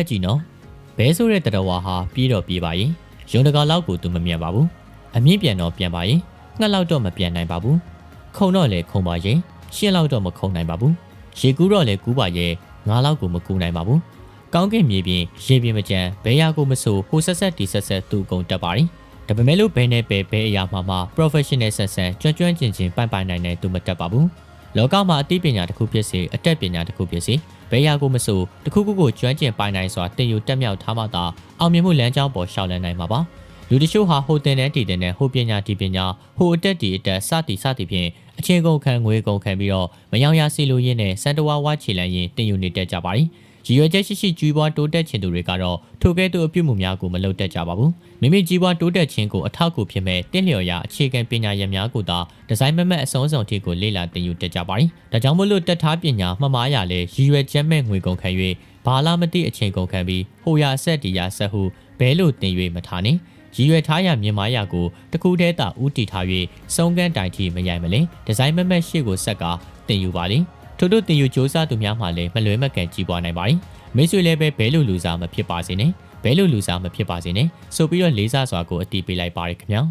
တ်ကြည့်နော်ဘဲဆိုတဲ့တရဝါဟာပြေးတော့ပြေးပါရင်ရုံတကာလောက်ကိုသူမမြန်ပါဘူးအမြင့်ပြန်တော့ပြန်ပါရင်ငှက်လောက်တော့မပြန်နိုင်ပါဘူးခုံတော့လေခုံပါရင်ရှင်းလောက်တော့မခုံနိုင်ပါဘူးရေကူးတော့လေကူးပါရဲ့ငါးလောက်ကိုမကူနိုင်ပါဘူးကောင်းကင်မြေပြင်ရေပြင်မကြမ်းဘဲရကိုမဆိုဟိုဆက်ဆက်ဒီဆက်ဆက်သူ့အကုန်တက်ပါရင်ဒါပေမဲ့လို့ဘဲနဲ့ပဲဘဲအရာမှာမှ professional ဆက်ဆက်ကျွမ်းကျွမ်းကျင်ကျင်ပိုင်ပိုင်နိုင်နိုင်သူမတက်ပါဘူး လောကမှာအသိပညာတစ်ခုဖြစ်စေအတတ်ပညာတစ်ခုဖြစ်စေဘဲရကိုမဆိုတစ်ခုခုကိုကျွမ်းကျင်ပိုင်နိုင်စွာတင်ယူတက်မြောက်ထားမှသာအောင်မြင်မှုလမ်းကြောင်းပေါ်ရှောက်လန်းနိုင်မှာပါလူတချို့ဟာဟိုတင်တဲ့တီတင်တဲ့ဟိုပညာဒီပညာဟိုအတက်ဒီအတက်စသည်စသည်ဖြင့်အချင်းကုန်ခံငွေကုန်ခံပြီးတော့မယောင်ရစီလိုရင်းနဲ့စန်တဝါဝါခြေလန်းရင်တင်ယူနေတက်ကြပါသည် ရည်ရွယ်ချက်ရှိရှိကြီးပွားတိုးတက်ခြင်းသူတွေကတော့ထိုကဲ့သို့အပြုမှုများကိုမလုပ်တတ်ကြပါဘူးမိမိကြီးပွားတိုးတက်ခြင်းကိုအထောက်အကူဖြစ်မဲ့တင့်လျော်ရာအခြေခံပညာရပ်များကိုသာဒီဇိုင်းမမတ်အစုံစုံထိကိုလေ့လာသင်ယူတတ်ကြပါသည်ဒါကြောင့်မို့လို့တက်ထားပညာမှတ်မှားရလဲရည်ရွယ်ချက်မဲ့ငွေကုန်ခံ၍ဘာလာမသိအချိန်ကုန်ခံပြီးဟိုရဆက်ဒီရဆက်ဟုဘဲလို့တင်၍မထားနှင့်ရည်ရွယ်ထားရမြင်မာရာကိုတခုတည်းသာဥတီထား၍စုံကန်းတိုင်ထိမရိုက်မလဲဒီဇိုင်းမမတ်ရှေ့ကိုဆက်ကတင်ယူပါလိမ့် ထို့တို့တင်ယူစ조사သူများမှလည်းမလွဲမကန်ကြီးပွားနိုင်ပါ යි မိတ်ဆွေလည်းပဲဘဲလိုလူစားမဖြစ်ပါစေနဲ့ဘဲလိုလူစားမဖြစ်ပါစေနဲ့ဆိုပြီးတော့လေးစားစွာကိုအတီးပေးလိုက်ပါရခင်ဗျာ